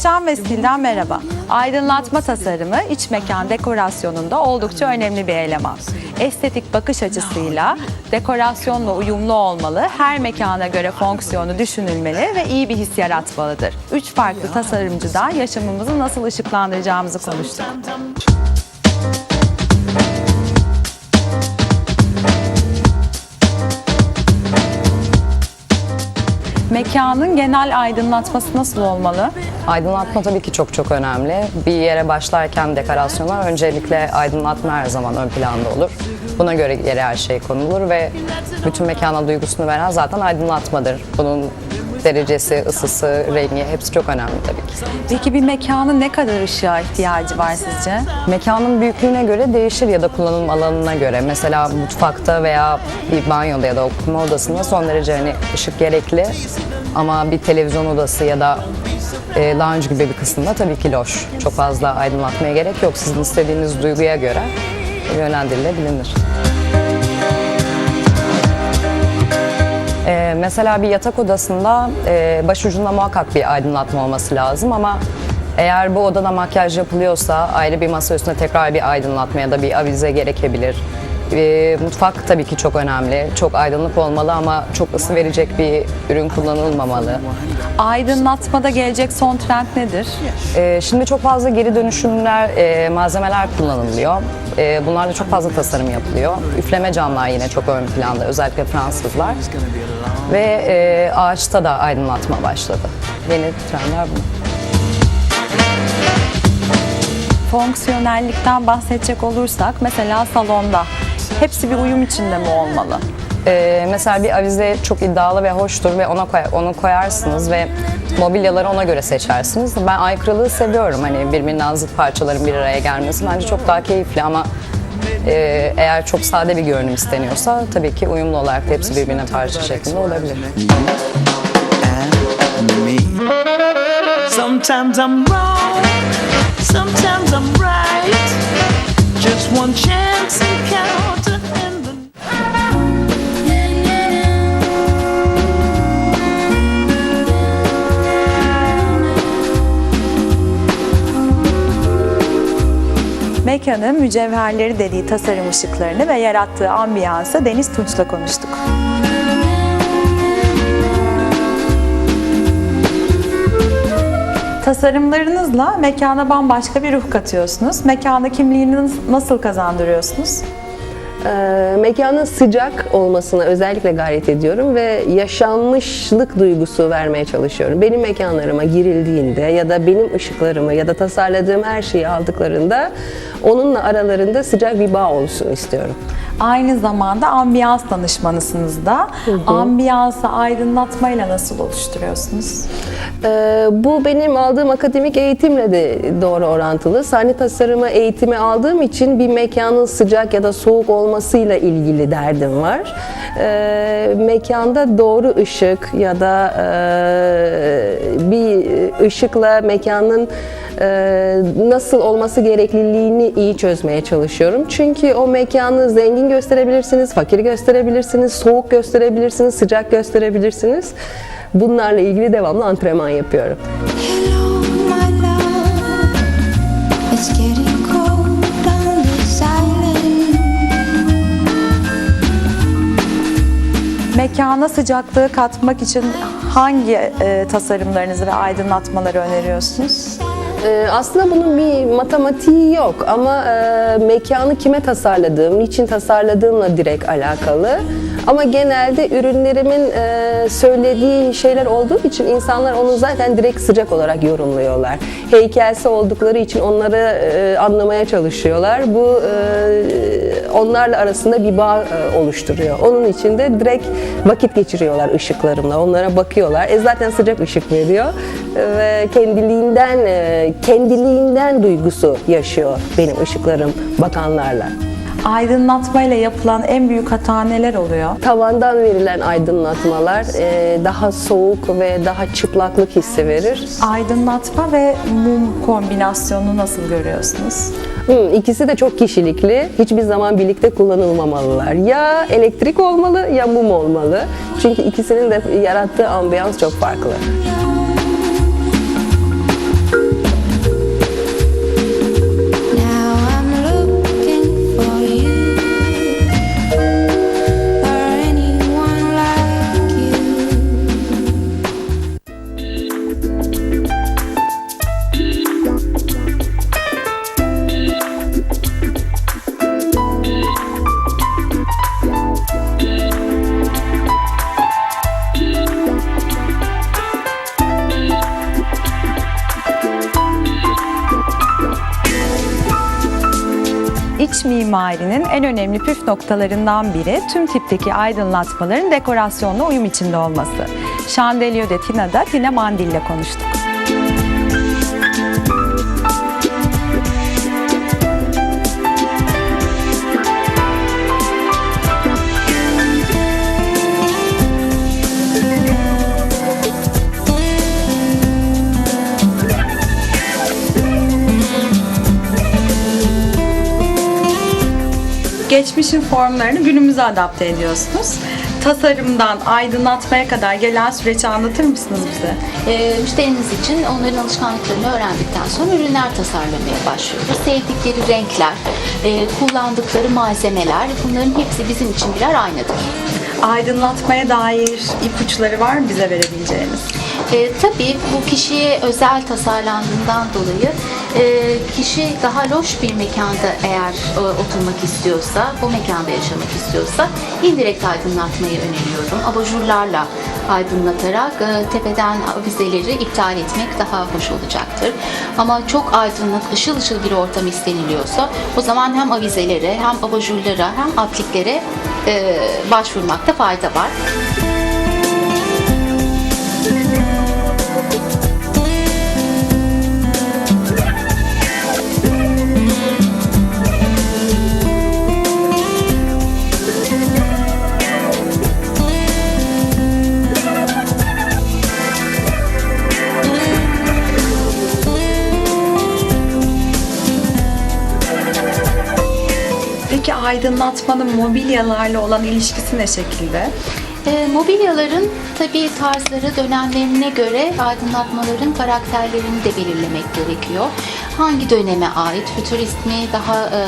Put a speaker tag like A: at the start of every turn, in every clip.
A: Yaşam ve stilden merhaba. Aydınlatma tasarımı iç mekan dekorasyonunda oldukça önemli bir eleman. Estetik bakış açısıyla dekorasyonla uyumlu olmalı, her mekana göre fonksiyonu düşünülmeli ve iyi bir his yaratmalıdır. Üç farklı tasarımcıdan yaşamımızı nasıl ışıklandıracağımızı konuştuk. Mekanın genel aydınlatması nasıl olmalı?
B: Aydınlatma tabii ki çok çok önemli. Bir yere başlarken dekorasyona öncelikle aydınlatma her zaman ön planda olur. Buna göre yere her şey konulur ve bütün mekana duygusunu veren zaten aydınlatmadır. Bunun derecesi, ısısı, rengi hepsi çok önemli tabii ki.
A: Peki bir mekanın ne kadar ışığa ihtiyacı var sizce?
B: Mekanın büyüklüğüne göre değişir ya da kullanım alanına göre. Mesela mutfakta veya bir banyoda ya da okuma odasında son derece hani ışık gerekli. Ama bir televizyon odası ya da e, lounge gibi bir kısımda tabii ki loş. Çok fazla aydınlatmaya gerek yok. Sizin istediğiniz duyguya göre yönlendirilebilir. Ee, mesela bir yatak odasında e, başucunda muhakkak bir aydınlatma olması lazım ama eğer bu odada makyaj yapılıyorsa ayrı bir masa üstüne tekrar bir aydınlatma ya da bir avize gerekebilir. Ee, mutfak tabii ki çok önemli. Çok aydınlık olmalı ama çok ısı verecek bir ürün kullanılmamalı.
A: Aydınlatmada gelecek son trend nedir?
B: Ee, şimdi çok fazla geri dönüşümler, e, malzemeler kullanılıyor. E, bunlarla çok fazla tasarım yapılıyor. Üfleme camlar yine çok ön planda, özellikle Fransızlar. Ve e, ağaçta da aydınlatma başladı. Yeni trendler bunlar.
A: Fonksiyonellikten bahsedecek olursak mesela salonda hepsi bir uyum içinde mi olmalı?
B: Ee, mesela bir avize çok iddialı ve hoştur ve ona koy- onu koyarsınız ve mobilyaları ona göre seçersiniz. Ben aykırılığı seviyorum. Hani birbirinden zıt parçaların bir araya gelmesi bence çok daha keyifli ama e, eğer çok sade bir görünüm isteniyorsa tabii ki uyumlu olarak hepsi birbirine parça şeklinde olabilir.
C: Sometimes I'm wrong, sometimes I'm right. Just one chance encounter
A: Mekanın mücevherleri dediği tasarım ışıklarını ve yarattığı ambiyansı Deniz Tunç'la konuştuk. Tasarımlarınızla mekana bambaşka bir ruh katıyorsunuz. Mekana kimliğini nasıl kazandırıyorsunuz?
D: Ee, mekanın sıcak olmasına özellikle gayret ediyorum ve yaşanmışlık duygusu vermeye çalışıyorum. Benim mekanlarıma girildiğinde ya da benim ışıklarımı ya da tasarladığım her şeyi aldıklarında onunla aralarında sıcak bir bağ olsun istiyorum.
A: Aynı zamanda ambiyans danışmanısınız da. Ambiyansı aydınlatmayla nasıl oluşturuyorsunuz?
D: Ee, bu benim aldığım akademik eğitimle de doğru orantılı. Sahne tasarımı eğitimi aldığım için bir mekanın sıcak ya da soğuk olmasıyla ilgili derdim var. Ee, mekanda doğru ışık ya da e, bir ışıkla mekanın nasıl olması gerekliliğini iyi çözmeye çalışıyorum. Çünkü o mekanı zengin gösterebilirsiniz, fakir gösterebilirsiniz, soğuk gösterebilirsiniz, sıcak gösterebilirsiniz. Bunlarla ilgili devamlı antrenman yapıyorum.
A: Mekana sıcaklığı katmak için hangi e, tasarımlarınızı ve aydınlatmaları öneriyorsunuz?
D: Ee, aslında bunun bir matematiği yok ama e, mekanı kime tasarladığım, niçin tasarladığımla direkt alakalı. Ama genelde ürünlerimin e, söylediği şeyler olduğu için insanlar onu zaten direkt sıcak olarak yorumluyorlar. Heykelsi oldukları için onları e, anlamaya çalışıyorlar. Bu e, onlarla arasında bir bağ e, oluşturuyor. Onun için de direkt vakit geçiriyorlar ışıklarımla. Onlara bakıyorlar. E zaten sıcak ışık veriyor E, ve kendiliğinden e, kendiliğinden duygusu yaşıyor benim ışıklarım bakanlarla.
A: Aydınlatmayla yapılan en büyük hata neler oluyor?
D: Tavandan verilen aydınlatmalar e, daha soğuk ve daha çıplaklık hissi verir.
A: Aydınlatma ve mum kombinasyonunu nasıl görüyorsunuz?
D: Hmm, ikisi de çok kişilikli. Hiçbir zaman birlikte kullanılmamalılar. Ya elektrik olmalı ya mum olmalı. Çünkü ikisinin de yarattığı ambiyans çok farklı.
A: Mimarinin en önemli püf noktalarından biri tüm tipteki aydınlatmaların dekorasyonla uyum içinde olması. Chandelier de Tina'da Tina Mandil konuştuk. Geçmişin formlarını günümüze adapte ediyorsunuz. Tasarımdan aydınlatmaya kadar gelen süreci anlatır mısınız bize?
E: E, müşterimiz için onların alışkanlıklarını öğrendikten sonra ürünler tasarlamaya başlıyoruz. Sevdikleri renkler, e, kullandıkları malzemeler bunların hepsi bizim için birer aynadır.
A: Aydınlatmaya dair ipuçları var mı bize verebileceğiniz?
E: E, tabii bu kişiye özel tasarlandığından dolayı e, kişi daha loş bir mekanda eğer e, oturmak istiyorsa, bu mekanda yaşamak istiyorsa indirekt aydınlatmayı öneriyorum. Abajurlarla aydınlatarak e, tepeden avizeleri iptal etmek daha hoş olacaktır. Ama çok aydınlık, ışıl ışıl bir ortam isteniliyorsa o zaman hem avizelere hem abajurlara hem apliklere e, başvurmakta fayda var.
A: Aydınlatmanın mobilyalarla olan ilişkisi ne şekilde?
E: E, mobilyaların tabii tarzları dönemlerine göre aydınlatmaların karakterlerini de belirlemek gerekiyor. Hangi döneme ait? Fütürist mi? Daha e,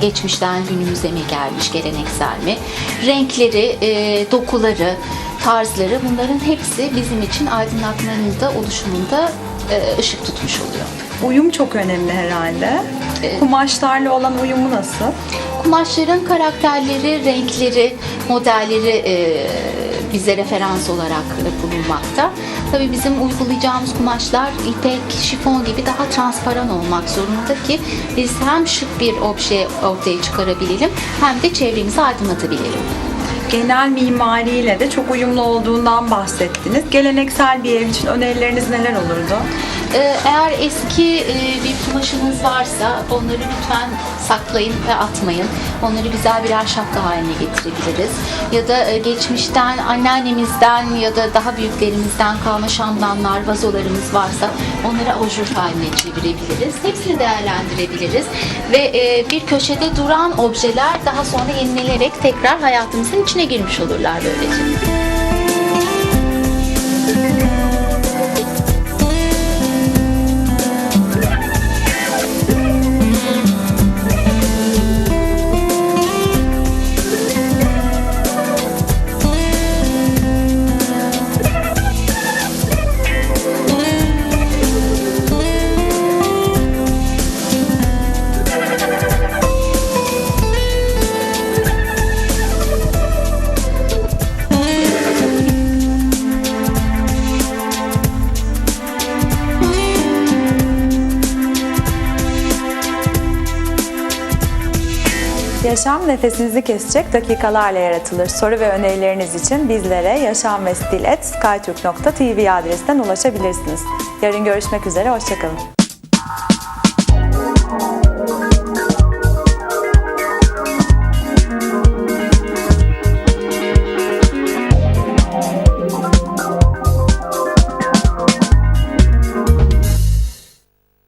E: geçmişten günümüze mi gelmiş? Geleneksel mi? Renkleri, e, dokuları, tarzları bunların hepsi bizim için aydınlatmanın da oluşumunda e, ışık tutmuş oluyor.
A: Uyum çok önemli herhalde. Kumaşlarla olan uyumu nasıl?
E: Kumaşların karakterleri, renkleri, modelleri e, bize referans olarak bulunmakta. Tabii bizim uygulayacağımız kumaşlar ipek, şifon gibi daha transparan olmak zorunda ki biz hem şık bir obje ortaya çıkarabilelim hem de çevremizi aydınlatabilelim.
A: Genel mimariyle de çok uyumlu olduğundan bahsettiniz. Geleneksel bir ev için önerileriniz neler olurdu?
E: Ee, Eğer eski e, bir kumaşınız varsa onları lütfen saklayın ve atmayın. Onları güzel birer şapka haline getirebiliriz. Ya da e, geçmişten anneannemizden ya da daha büyüklerimizden kalma şamdanlar, vazolarımız varsa onları abajur haline çevirebiliriz. Hepsini değerlendirebiliriz. Ve e, bir köşede duran objeler daha sonra yenilenerek tekrar hayatımızın içine girmiş olurlar böylece.
A: Yaşam nefesinizi kesecek dakikalarla yaratılır. Soru ve önerileriniz için bizlere yaşam ve stil skytürk.tv adresinden ulaşabilirsiniz. Yarın görüşmek üzere, hoşçakalın.